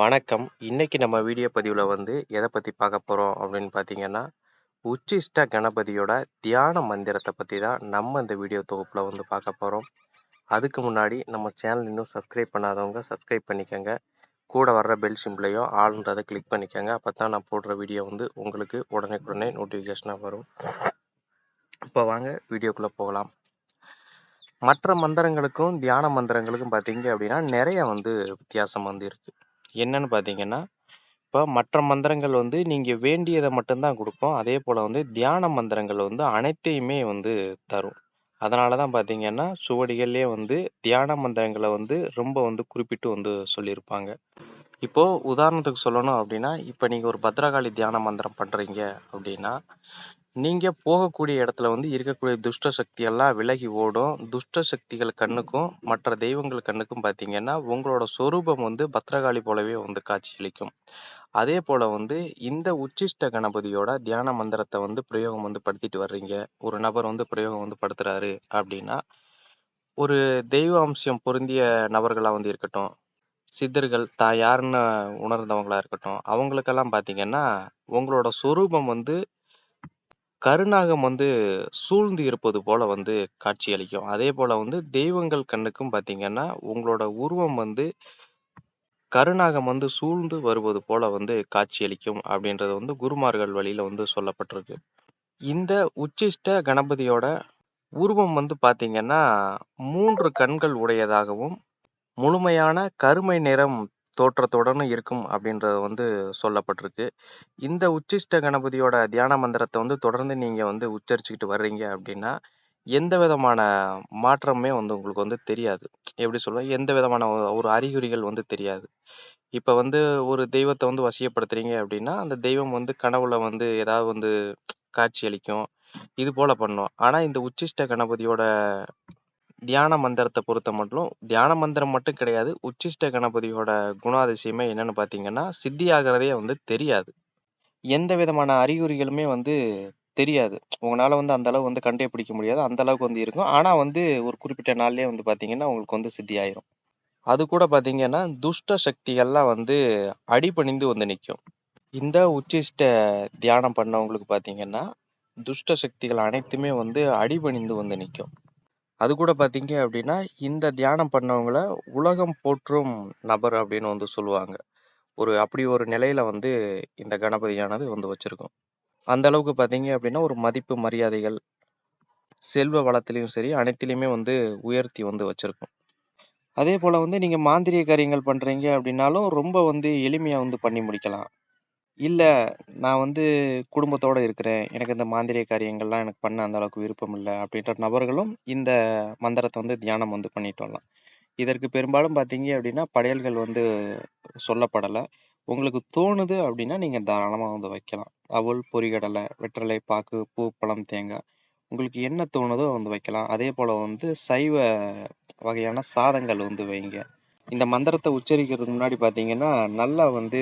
வணக்கம். இன்னைக்கு நம்ம வீடியோ பதிவில் வந்து எதை பற்றி பார்க்க போகிறோம் அப்படின்னு பார்த்தீங்கன்னா, உச்சிஷ்ட கணபதியோட தியான மந்திரத்தை பற்றி தான் நம்ம இந்த வீடியோ தொகுப்பில் வந்து பார்க்க போகிறோம் அதுக்கு முன்னாடி நம்ம சேனல் இன்னும் சப்ஸ்கிரைப் பண்ணாதவங்க சப்ஸ்கிரைப் பண்ணிக்கங்க. கூட வர்ற பெல் சிம்பலையும் ஆளுன்றதை கிளிக் பண்ணிக்கங்க. அப்பதான் நான் போடுற வீடியோ வந்து உங்களுக்கு உடனே நோட்டிஃபிகேஷனாக வரும். இப்போ வாங்க வீடியோக்குள்ளே போகலாம். மற்ற மந்திரங்களுக்கும், தியான மந்திரங்களுக்கும் பார்த்தீங்க அப்படின்னா, நிறைய வந்து வித்தியாசம் வந்து இருக்குது என்னன்னு பார்த்தீங்கன்னா, இப்போ மற்ற மந்திரங்கள் வந்து நீங்க வேண்டியத மட்டும் தான் குடுக்கும். அதேபோல வந்து தியான மந்திரங்கள் வந்து அனைத்தையுமே வந்து தரும். அதனால தான் பார்த்தீங்கன்னா, சுவடிகள்லயே வந்து தியான மந்திரங்கள வந்து ரொம்ப வந்து குறிப்பிட்டு வந்து சொல்லியிருப்பாங்க. இப்போ உதாரணத்துக்கு சொல்லணும் அப்படின்னா, இப்ப நீங்க ஒரு பத்ரகாளி தியான மந்திரம் பண்றீங்க அப்படின்னா, நீங்க போகக்கூடிய இடத்துல வந்து இருக்கக்கூடிய துஷ்ட சக்தி எல்லாம் விலகி ஓடும். துஷ்ட சக்திகள் கண்ணுக்கும், மற்ற தெய்வங்கள் கண்ணுக்கும் பார்த்தீங்கன்னா, உங்களோட சொரூபம் வந்து பத்ரகாளி போலவே வந்து காட்சியளிக்கும். அதேபோல வந்து இந்த உச்சிஷ்ட கணபதியோட தியான மந்திரத்த வந்து பிரயோகம் வந்து படுத்திட்டு வர்றீங்க. ஒரு நபர் வந்து பிரயோகம் வந்து படுத்துறாரு அப்படின்னா, ஒரு தெய்வ அம்சம் பொருந்திய நபர்களா வந்து இருக்கட்டும், சித்தர்கள் தான் யாருன்னு உணர்ந்தவங்களா இருக்கட்டும், அவங்களுக்கெல்லாம் பார்த்தீங்கன்னா, உங்களோட சொரூபம் வந்து கருநாகம் வந்து சூழ்ந்து இருப்பது போல வந்து காட்சியளிக்கும். அதேபோல வந்து தெய்வங்கள் கண்ணுக்கும் பார்த்தீங்கன்னா, உங்களோட உருவம் வந்து கருநாகம் வந்து சூழ்ந்து வருவது போல வந்து காட்சியளிக்கும் அப்படின்றது வந்து குருமார்கள் வழியில வந்து சொல்லப்பட்டிருக்கு. இந்த உச்சிஷ்ட கணபதியோட உருவம் வந்து பார்த்தீங்கன்னா, 3 கண்கள் உடையதாகவும், முழுமையான கருமை நிறம் தோற்றத்துடனும் இருக்கும் அப்படின்றது வந்து சொல்லப்பட்டிருக்கு. இந்த உச்சிஷ்ட கணபதியோட தியான மந்திரத்தை வந்து தொடர்ந்து நீங்க வந்து உச்சரிச்சுக்கிட்டு வர்றீங்க அப்படின்னா, எந்த விதமான மாற்றமுமே வந்து உங்களுக்கு வந்து தெரியாது. எப்படி சொல்லுவேன் எந்த விதமான ஒரு அறிகுறிகள் வந்து தெரியாது. இப்போ வந்து ஒரு தெய்வத்தை வந்து வசியப்படுத்துறீங்க அப்படின்னா, அந்த தெய்வம் வந்து கனவுல வந்து ஏதாவது வந்து காட்சியளிக்கும். இது போல பண்ணும். ஆனா இந்த உச்சிஷ்ட கணபதியோட தியான மந்திரத்தை பொறுத்த மட்டும் தியான மந்திரம் மட்டும் கிடையாது. உச்சிஷ்ட கணபதியோட குணாதிசயமே என்னன்னு பார்த்தீங்கன்னா, சித்தியாகிறதே வந்து தெரியாது. எந்த விதமான அறிகுறிகளுமே வந்து தெரியாது. உங்களால் வந்து அந்த அளவு வந்து கண்டே பிடிக்க முடியாது. அந்த அளவுக்கு வந்து இருக்கும். ஆனால் வந்து ஒரு குறிப்பிட்ட நாள்லேயே வந்து பார்த்தீங்கன்னா, உங்களுக்கு வந்து சித்தி ஆயிரும் அது கூட பார்த்தீங்கன்னா, துஷ்ட சக்திகள்லாம் வந்து அடிபணிந்து வந்து நிற்கும் இந்த உச்சிஷ்ட தியானம் பண்ணவங்களுக்கு பார்த்தீங்கன்னா, துஷ்ட சக்திகள் அனைத்துமே வந்து அடிபணிந்து வந்து நிற்கும் அது கூட பார்த்தீங்க அப்படின்னா, இந்த தியானம் பண்ணவங்கள உலகம் போற்றும் நபர் அப்படின்னு வந்து சொல்லுவாங்க. ஒரு அப்படி ஒரு நிலையில வந்து இந்த கணபதியானது வந்து வச்சிருக்கும். அந்த அளவுக்கு பார்த்தீங்க அப்படின்னா, ஒரு மதிப்பு, மரியாதைகள், செல்வ வளத்திலையும் சரி, அனைத்திலையுமே வந்து உயர்த்தி வந்து வச்சிருக்கும். அதேபோல வந்து நீங்கள் மாந்திரிய காரியங்கள் பண்ணுறீங்க அப்படின்னாலும், ரொம்ப வந்து எளிமையாக வந்து பண்ணி முடிக்கலாம். இல்ல நான் வந்து குடும்பத்தோட இருக்கிறேன். எனக்கு இந்த மாந்திரீக காரியங்கள்லாம் எனக்கு பண்ண அந்த அளவுக்கு விருப்பம் இல்ல அப்படின்ற நபர்களும் இந்த மந்திரத்த வந்து தியானம் வந்து பண்ணிட்டு வரலாம். இதற்கு பெரும்பாலும் பார்த்தீங்க அப்படின்னா, படையல்கள் வந்து சொல்லப்படல. உங்களுக்கு தோணுது அப்படின்னா, நீங்க தாராளமா வந்து வைக்கலாம். அவல், பொரிகடலை, வெற்றிலை பாக்கு, பூ, பழம், தேங்காய் உங்களுக்கு என்ன தோணுதோ வந்து வைக்கலாம். அதேபோல வந்து சைவ வகையான சாதங்கள் வந்து வைங்க. இந்த மந்திரத்தை உச்சரிக்கிறதுக்கு முன்னாடி பார்த்தீங்கன்னா, நல்லா வந்து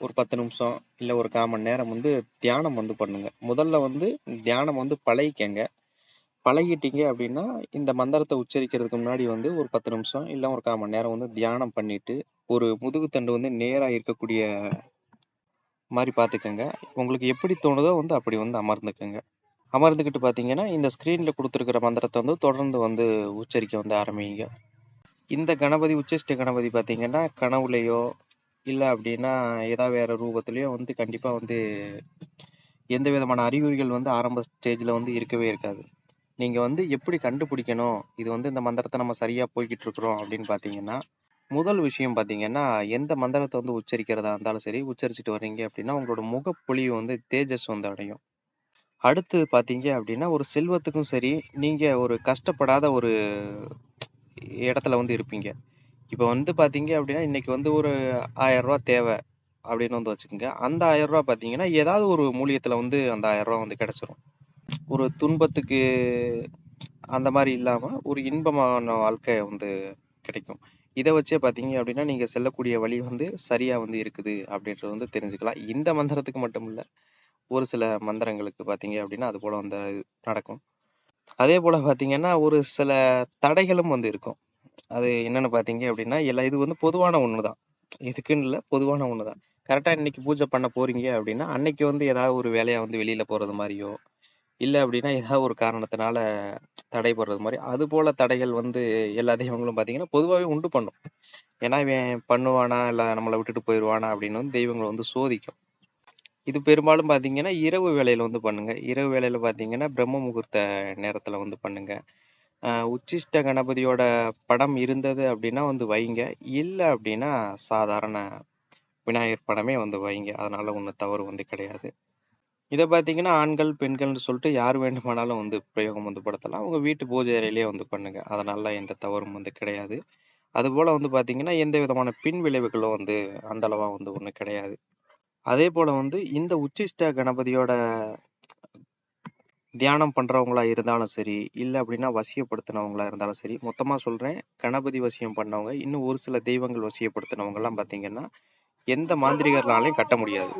ஒரு 10 நிமிஷம், இல்லை ஒரு 1/4 மணி நேரம் வந்து தியானம் வந்து பண்ணுங்க. முதல்ல வந்து தியானம் வந்து பழகிக்கங்க. பழகிட்டீங்க அப்படின்னா, இந்த மந்திரத்தை உச்சரிக்கிறதுக்கு முன்னாடி வந்து ஒரு 10 நிமிஷம், இல்லை ஒரு 1/4 மணி நேரம் வந்து தியானம் பண்ணிட்டு, ஒரு முதுகுத்தண்டு வந்து நேராக இருக்கக்கூடிய மாதிரி பார்த்துக்கோங்க உங்களுக்கு எப்படி தோணுதோ வந்து அப்படி வந்து அமர்ந்துக்கோங்க அமர்ந்துக்கிட்டு பார்த்தீங்கன்னா, இந்த ஸ்க்ரீனில் கொடுத்துருக்கிற மந்திரத்தை வந்து தொடர்ந்து வந்து உச்சரிக்க வந்து ஆரம்பிங்க. இந்த கணபதி உச்சிஷ்ட கணபதி பார்த்தீங்கன்னா, கனவுலையோ இல்லை அப்படின்னா ஏதாவது வேற ரூபத்துலேயோ வந்து கண்டிப்பாக வந்து எந்த விதமான அறிகுறிகள் வந்து ஆரம்ப ஸ்டேஜில் வந்து இருக்கவே இருக்காது. நீங்கள் வந்து எப்படி கண்டுபிடிக்கணும், இது வந்து இந்த மந்திரத்தை நம்ம சரியாக போய்கிட்டுருக்குறோம் அப்படின்னு பார்த்தீங்கன்னா, முதல் விஷயம் பார்த்தீங்கன்னா, எந்த மந்திரத்தை வந்து உச்சரிக்கிறதா இருந்தாலும் சரி, உச்சரிச்சுட்டு வர்றீங்க அப்படின்னா, உங்களோட முகப்பொழிவு வந்து தேஜஸ் வந்து அடையும். அடுத்தது பார்த்தீங்க அப்படின்னா, ஒரு செல்வத்துக்கும் சரி, நீங்கள் ஒரு கஷ்டப்படாத ஒரு இடத்துல வந்து இருப்பீங்க. இப்போ வந்து பார்த்தீங்க அப்படின்னா, இன்னைக்கு வந்து ஒரு ஆயரூவா தேவை அப்படின்னு வந்து வச்சுக்கோங்க. அந்த ஆயரூவா பார்த்தீங்கன்னா, ஏதாவது ஒரு மூலியத்துல வந்து அந்த ஆயரூவா வந்து கிடைச்சிரும். ஒரு துன்பத்துக்கு அந்த மாதிரி இல்லாம, ஒரு இன்பமான வாழ்க்கை வந்து கிடைக்கும். இதை வச்சே பார்த்தீங்க அப்படின்னா, நீங்க செல்லக்கூடிய வழி வந்து சரியா வந்து இருக்குது அப்படின்றது வந்து தெரிஞ்சுக்கலாம். இந்த மந்திரத்துக்கு மட்டும் இல்லை ஒரு சில மந்திரங்களுக்கு பார்த்தீங்க அப்படின்னா, அது போல வந்து நடக்கும். அதே போல பார்த்தீங்கன்னா, ஒரு சில தடைகளும் வந்து இருக்கும். அது என்னன்னு பார்த்தீங்க அப்படின்னா, எல்லா இது வந்து பொதுவான ஒண்ணுதான் இதுக்குன்னு இல்ல. பொதுவான ஒண்ணுதான் தான். இன்னைக்கு பூஜை பண்ண போறீங்க அப்படின்னா, அன்னைக்கு வந்து ஏதாவது ஒரு வேலையா வந்து வெளியில போறது மாதிரியோ இல்ல அப்படின்னா ஏதாவது ஒரு காரணத்தினால தடைபடுறது மாதிரி அது போல தடைகள் வந்து எல்லா தெய்வங்களும் பார்த்தீங்கன்னா, பொதுவாவே உண்டு பண்ணும். ஏன்னா, இவன் பண்ணுவானா, இல்ல நம்மளை விட்டுட்டு போயிருவானா அப்படின்னு வந்து தெய்வங்களை வந்து சோதிக்கும். இது பெரும்பாலும் பார்த்தீங்கன்னா, இரவு வேலையில் வந்து பண்ணுங்கள் இரவு வேலையில் பார்த்தீங்கன்னா, பிரம்ம முகூர்த்த நேரத்தில் வந்து பண்ணுங்கள் உச்சிஷ்ட கணபதியோட படம் இருந்தது அப்படின்னா வந்து வைங்க. இல்லை அப்படின்னா, சாதாரண விநாயகர் படமே வந்து வைங்க. அதனால் ஒன்றும் தவறு வந்து கிடையாது. இதை பார்த்தீங்கன்னா, ஆண்கள், பெண்கள்னு சொல்லிட்டு யார் வேண்டுமானாலும் வந்து பிரயோகம் வந்து படுத்தலாம். அவங்க வீட்டு பூஜை அறையிலேயே வந்து பண்ணுங்கள் அதனால எந்த தவறும் வந்து கிடையாது. அதுபோல் வந்து பார்த்தீங்கன்னா, எந்த விதமான பின் விளைவுகளும் வந்து அந்த வந்து ஒன்றும் கிடையாது. அதே போல வந்து இந்த உச்சிஷ்ட கணபதியோட தியானம் பண்றவங்களா இருந்தாலும் சரி, இல்ல அப்படின்னா வசியப்படுத்தினவங்களா இருந்தாலும் சரி, மொத்தமா சொல்றேன். கணபதி வசியம் பண்ணவங்க, இன்னும் ஒரு சில தெய்வங்கள் வசியப்படுத்தினவங்கலாம் பார்த்தீங்கன்னா, எந்த மாந்திரிகர்னாலையும் கட்ட முடியாது.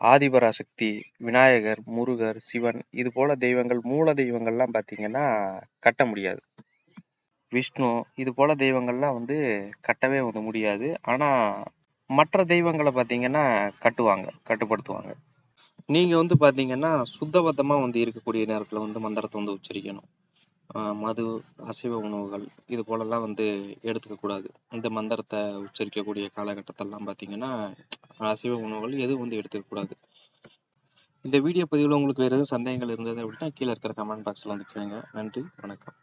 ஆதிபராசக்தி, விநாயகர், முருகர், சிவன் இது போல தெய்வங்கள், மூல தெய்வங்கள்லாம் பார்த்தீங்கன்னா கட்ட முடியாது. விஷ்ணு இது போல தெய்வங்கள்லாம் வந்து கட்டவே வந்து முடியாது. ஆனா, மற்ற தெய்வங்களை பார்த்தீங்கன்னா கட்டுவாங்க, கட்டுப்படுத்துவாங்க. நீங்க வந்து பார்த்தீங்கன்னா, சுத்தபத்தமா வந்து இருக்கக்கூடிய நேரத்தில் வந்து மந்திரத்தை வந்து உச்சரிக்கணும். மது, அசைவ உணவுகள் இது போலலாம் வந்து எடுத்துக்கக்கூடாது இந்த மந்திரத்தை உச்சரிக்கக்கூடிய காலகட்டத்திலலாம் பார்த்தீங்கன்னா, அசைவ உணவுகள் எதுவும் வந்து எடுத்துக்க கூடாது. இந்த வீடியோ பதிவுல உங்களுக்கு வேறு எதுவும் சந்தேகங்கள் இருந்தது அப்படின்னா, கீழ இருக்கிற கமெண்ட் பாக்ஸில் வந்து கேளுங்க. நன்றி, வணக்கம்.